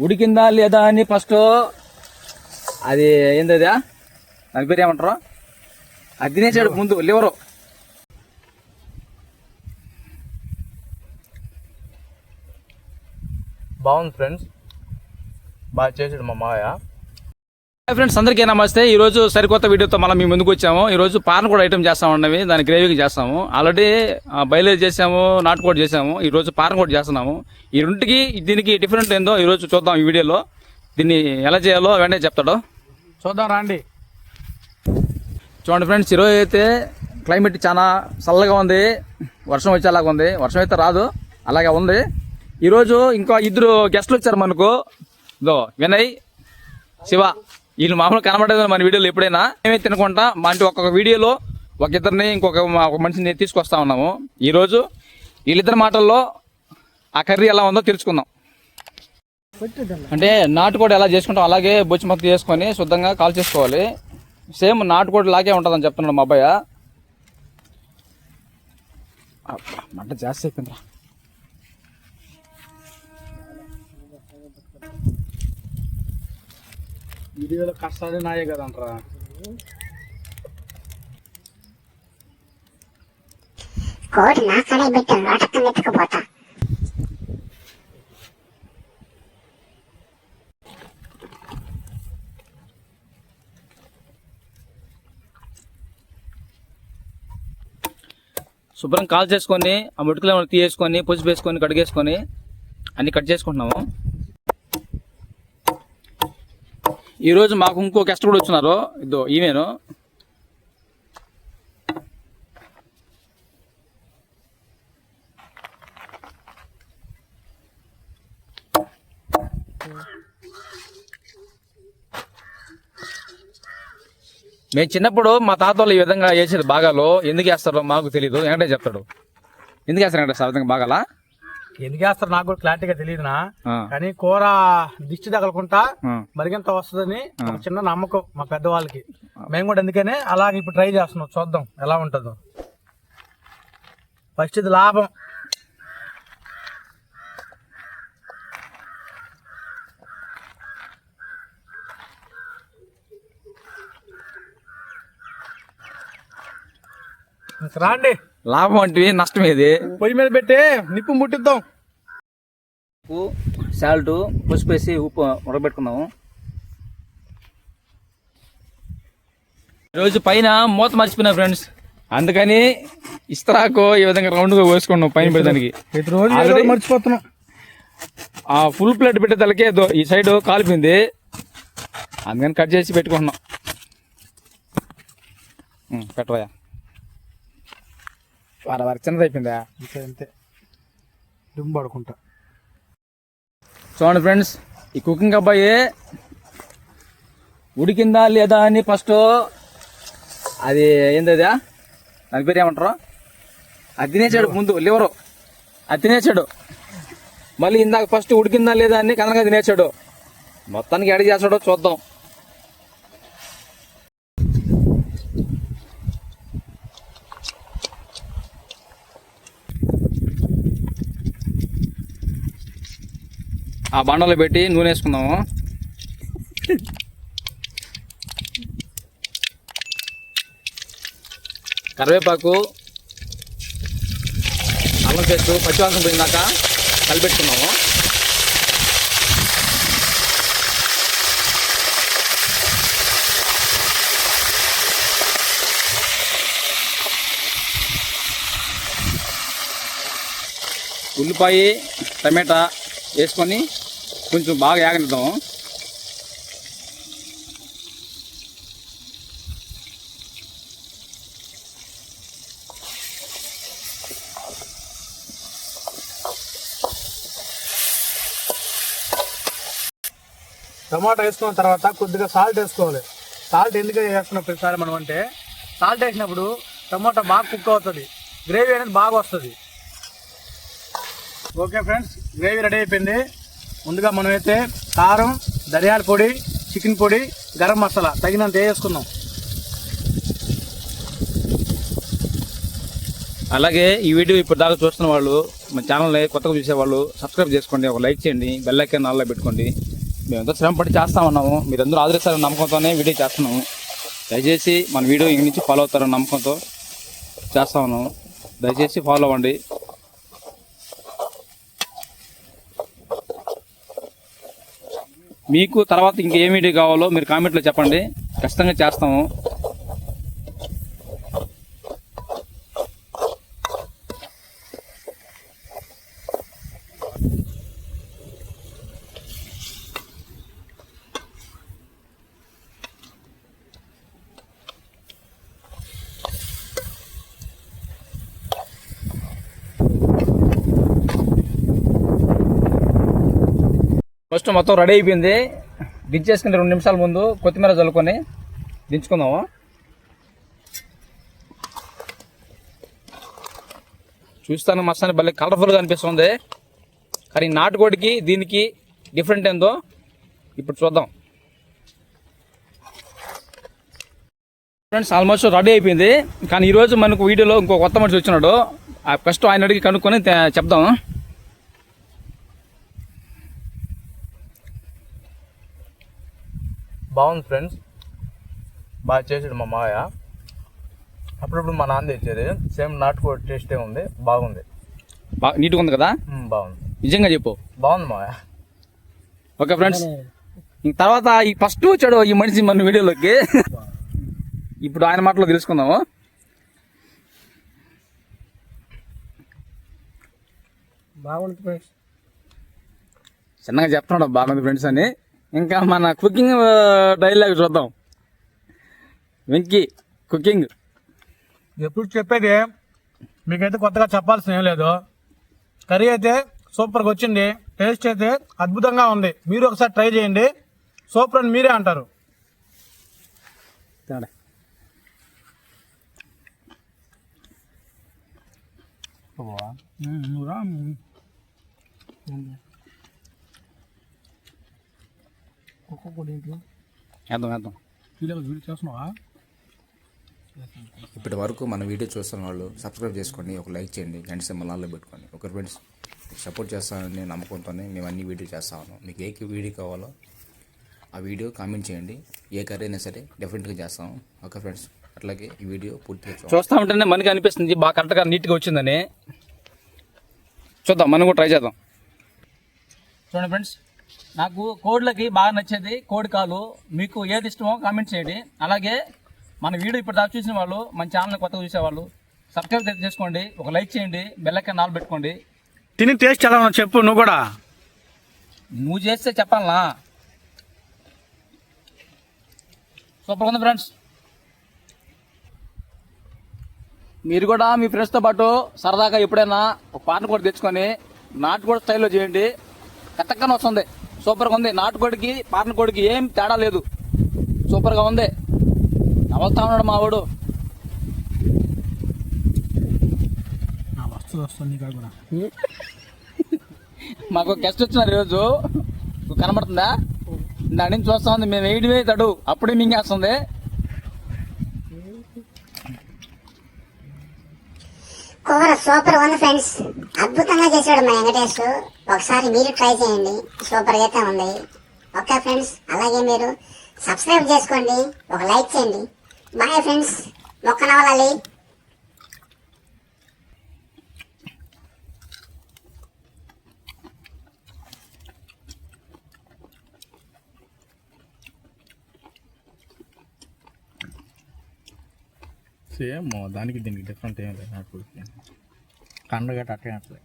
ఉడికిందా లేదా అని ఫస్ట్ అది ఏంది అది దాని పేరు ఏమంటారు? అది తినేసాడు ముందు లివరు. బాగుంది ఫ్రెండ్స్. బాగా చేసాడు మా మావయ్య. ఫ్రెండ్స్ అందరికీ నమస్తే. ఈ రోజు సరికొత్త వీడియోతో మనం మీ ముందుకు వచ్చాము. ఈ రోజు పాన్ కూడా ఐటమ్ చేస్తాం ఉన్నవి దాని గ్రేవీకి చేస్తాము. ఆల్రెడీ బయలుదేరి చేసాము నాటుకోడి చేసాము. ఈ రోజు పాన్ కూడా చేస్తున్నాము. ఈ రెండుకి దీనికి డిఫరెంట్ ఏందో ఈ రోజు చూద్దాం ఈ వీడియోలో. దీన్ని ఎలా చేయాలో వెంటనే చెప్తాడు. చూద్దాం రండి. చూడండి ఫ్రెండ్స్ ఈరోజు అయితే క్లైమేట్ చాలా చల్లగా ఉంది. వర్షం వచ్చేలాగా ఉంది. వర్షం అయితే రాదు. అలాగే ఉంది. ఈరోజు ఇంకా ఇద్దరు గెస్టులు వచ్చారు మనకు. ఇదో వినయ్ శివ. వీళ్ళు మామూలు కనబడేది మన వీడియోలో ఎప్పుడైనా. మేమే తినకుండా మా అంటే ఒక్కొక్క వీడియోలో ఒక ఇద్దరిని ఇంకొక ఒక మనిషిని తీసుకొస్తా ఉన్నాము. ఈరోజు వీళ్ళిద్దరి మాటల్లో ఆ కర్రీ ఎలా ఉందో తెలుసుకుందాం. అంటే నాటుకోడి ఎలా చేసుకుంటాం అలాగే బొచ్చి మొత్తం చేసుకొని శుద్ధంగా కాల్ చేసుకోవాలి. సేమ్ నాటుకోడి లాగే ఉంటుందని చెప్తున్నాడు మా అబ్బాయి. మంట జాస్తి అయిపోయిందిరా. వీడియోలో కష్టాలు నాయే కదంటారా. కోడి నా కడే పెట్టాను అటకం ఎత్తుకుపోతా. శుభ్రం కాల్ చేసుకొని ఆ ముటుకులు ఏమైనా తీయేసుకొని పులుసు వేసుకొని కడిగేసుకొని అన్ని కట్ చేసుకుంటున్నాము. ఈరోజు మాకు ఇంకో గెస్ట్ కూడా వచ్చినారు. ఇదో ఈమెను. మేము చిన్నప్పుడు మా తాత వాళ్ళు ఈ విధంగా వేసేది బాగాలో. ఎందుకు వేస్తారో మాకు తెలియదు వెంకటే చెప్తాడు. ఎందుకు వేస్తారు వెంకటేశ్వర విధంగా బాగాలా? ఎందుకు వేస్తారు నాకు కూడా క్లారిటీగా తెలియదునా కానీ కూర దిష్టి తగలకుండా ఆ. మరిగింత వస్తుందని ఒక చిన్న నమ్మకం మా పెద్దవాళ్ళకి. మేము కూడా అందుకనే అలాగే ఇప్పుడు ట్రై చేస్తున్నాం చూద్దాం ఎలా ఉంటుందో. ఫస్ట్ ఇది లాభం. రాండి. లాభం అంటే నష్టం ఇది. పొయ్యి మీద పెట్టి నిప్పు ముట్టిద్దాం. ఉప్పు సాల్ట్ పసుపు వేసి ఉప్పు ఉడకబెట్టుకున్నాము ఈరోజు పైన మూత మర్చిపోయినా ఫ్రెండ్స్. అందుకని ఇస్తరాకు ఈ విధంగా రౌండ్గా వేసుకున్నాం పైన పెట్టడానికి. రోజు ఏదో మర్చిపోతున్నాం. ఆ ఫుల్ ప్లేట్ పెట్టేదానికి ఈ సైడ్ కాలిపోయింది. అందుకని కట్ చేసి పెట్టుకుంటున్నాం. ఉం, వారి చిన్నది అయిపోయిందా? అంతే అంతే. పడుకుంటా. చూడండి ఫ్రెండ్స్ ఈ కుకింగ్ అబ్బాయి ఉడికిందా లేదా అని ఫస్ట్ అది ఏంది అది దాని పేరు ఏమంటారు? అది తినేసాడు ముందు లివరు. అది తినేసాడు. మళ్ళీ ఇందాక ఫస్ట్ ఉడికిందా లేదా అని కనక తినేసాడు. మొత్తానికి ఎడ చేస్తాడో చూద్దాం. ఆ బండలో పెట్టి నూనె వేసుకుందాము. కరివేపాకు అల్లం పేస్ట్ పచ్చివాసన పోయిందాక కలిపెట్టుకున్నాము ఉల్లిపాయ టమాటా వేసుకొని కొంచెం బాగా ఏగనిద్దాం. టమాటా వేసుకున్న తర్వాత కొద్దిగా సాల్ట్ వేసుకోవాలి. సాల్ట్ ఎందుకు వేస్తున్నాం ప్రతిసారి మనం అంటే సాల్ట్ వేసినప్పుడు టమాటా బాగా కుక్ అవుతుంది. గ్రేవీ అనేది బాగా వస్తుంది. ఓకే ఫ్రెండ్స్ గ్రేవీ రెడీ అయిపోయింది. ముందుగా మనమైతే కారం ధనియాల పొడి చికెన్ పొడి గరం మసాలా తగినంత వేసుకుందాం. అలాగే ఈ వీడియో ఇప్పుడు దాకా చూస్తున్న వాళ్ళు మన ఛానల్ని కొత్తగా చూసేవాళ్ళు సబ్స్క్రైబ్ చేసుకోండి ఒక లైక్ చేయండి బెల్ ఐకాన్ ఆన్లో పెట్టుకోండి. మేమంతా శ్రమ పడి చేస్తా ఉన్నాము. మీరందరూ ఆదరిస్తారని నమ్మకంతోనే వీడియో చేస్తున్నాము. దయచేసి మన వీడియో ఇంక నుంచి ఫాలో అవుతారని నమ్మకంతో చేస్తా ఉన్నాము. దయచేసి ఫాలో అవ్వండి. మీకు తర్వాత ఇంకేమిటి కావాలో మీరు కామెంట్లో చెప్పండి. ఖచ్చితంగా చేస్తాము. పేస్ట్ మొత్తం రెడీ అయిపోయింది. దించేసుకుని రెండు నిమిషాల ముందు కొత్తిమీర చల్లుకొని దించుకుందాము? చూస్తాను మస్తాన్ని భలే కలర్ఫుల్గా అనిపిస్తుంది. కానీ నాటుకోడికి దీనికి డిఫరెంట్ ఏందో ఇప్పుడు చూద్దాం. ఫ్రెండ్స్ ఆల్మోస్ట్ రెడీ అయిపోయింది. కానీ ఈరోజు మనకు వీడియోలో ఇంకో కొత్త మనిషి వచ్చినాడు. ఆ ఫస్ట్ ఆయన అడిగి కనుక్కొని చెప్దాం. బాగుంది ఫ్రెండ్స్. బాగా చేసాడు మా మావయ్య. అప్పుడప్పుడు మా నాన్న తెచ్చేది. సేమ్ నాటుకోడి టేస్టే ఉంది. బాగుంది. బాగా నీట్గా ఉంది కదా? బాగుంది. నిజంగా చెప్పు. బాగుంది మావయ్య. Okay friends. ఇంక తర్వాత ఈ ఫస్ట్ వచ్చాడు ఈ మనిషి మన వీడియోలోకి. ఇప్పుడు ఆయన మాటలో తెలుసుకుందాము. బాగుంది ఫ్రెండ్స్. చిన్నగా చెప్తున్నాడు బాగుంది ఫ్రెండ్స్ అని. ఇంకా మన కుకింగ్ డైలాగ్ చూద్దాం. వెంకీ కుకింగ్ ఎప్పుడు చెప్పేది? మీకైతే కొత్తగా చెప్పాల్సిన ఏం లేదు. కర్రీ అయితే సూపర్గా వచ్చింది. టేస్ట్ అయితే అద్భుతంగా ఉంది. మీరు ఒకసారి ట్రై చేయండి. సూపర్ అని మీరే అంటారు. వేద్దాం వేద్దాం. చేస్తున్నావా? ఇప్పటి వరకు మన వీడియో చూస్తున్న వాళ్ళు సబ్స్క్రైబ్ చేసుకోండి ఒక లైక్ చేయండి గంట సింబల్ పెట్టుకోండి. ఒక ఫ్రెండ్స్ సపోర్ట్ చేస్తానని నమ్మకంతోనే మేము అన్ని వీడియో చేస్తా ఉన్నాం. మీకు ఏ వీడియో కావాలో ఆ వీడియో కామెంట్ చేయండి. ఏ కర్రీ అయినా సరే డెఫినెట్గా చేస్తాం. ఓకే ఫ్రెండ్స్ అట్లాగే ఈ వీడియో పూర్తిగా. చూస్తా ఉంటేనే మనకి అనిపిస్తుంది బాగా కరెక్ట్గా నీట్గా వచ్చిందని. చూద్దాం మనం కూడా ట్రై చేద్దాం. చూడండి ఫ్రెండ్స్ నాకు కోడ్లకి బాగా నచ్చేది కోడి కాలు మీకు ఏది ఇష్టమో కామెంట్ చేయండి. అలాగే మన వీడియో ఇప్పుడు దాకా చూసిన వాళ్ళు మన ఛానల్ కొత్తగా చూసేవాళ్ళు సబ్స్క్రైబ్ చేసుకోండి. ఒక లైక్ చేయండి. బెల్లైకన్ నాలు పెట్టుకోండి. తిని టేస్ట్ ఎలా చెప్పు నువ్వు కూడా. నువ్వు చేస్తే చెప్పాలనా? సూపర్ ఉంది ఫ్రెండ్స్ మీరు కూడా మీ ఫ్రెండ్స్తో పాటు సరదాగా ఎప్పుడైనా ఒక పాటను కూడా తెచ్చుకొని నాటుకోడి స్టైల్లో చేయండి. కరెక్ట్గానే వస్తుంది. సూపర్గా ఉంది. నాటుకోడికి పాటన కోడికి ఏం తేడా లేదు. సూపర్గా ఉంది. నవ్వుతా ఉన్నాడు మా వాడు మాకు గెస్ట్ వచ్చినారు ఈరోజు. కనబడుతుందా? దాని నుంచి చూస్తా ఉంది. మేము వేయడమే తడు. అప్పుడే మింగేస్తుంది. కూర సూపర్ ఉంది ఫ్రెండ్స్. అద్భుతంగా చేశాడు మా వెంకటేష్. ఒకసారి మీరు ట్రై చేయండి. సూపర్ అయితే ఉంది. ఓకే ఫ్రెండ్స్ అలాగే మీరు సబ్స్క్రైబ్ చేసుకోండి. ఒక లైక్ చేయండి. బాయ్ ఫ్రెండ్స్ మొక్క నవలాలి. సేమ్ దానికి దీనికి డిఫరెంట్ ఏం లేదు నాకు. కండగట్ట అట్టే అట్లే.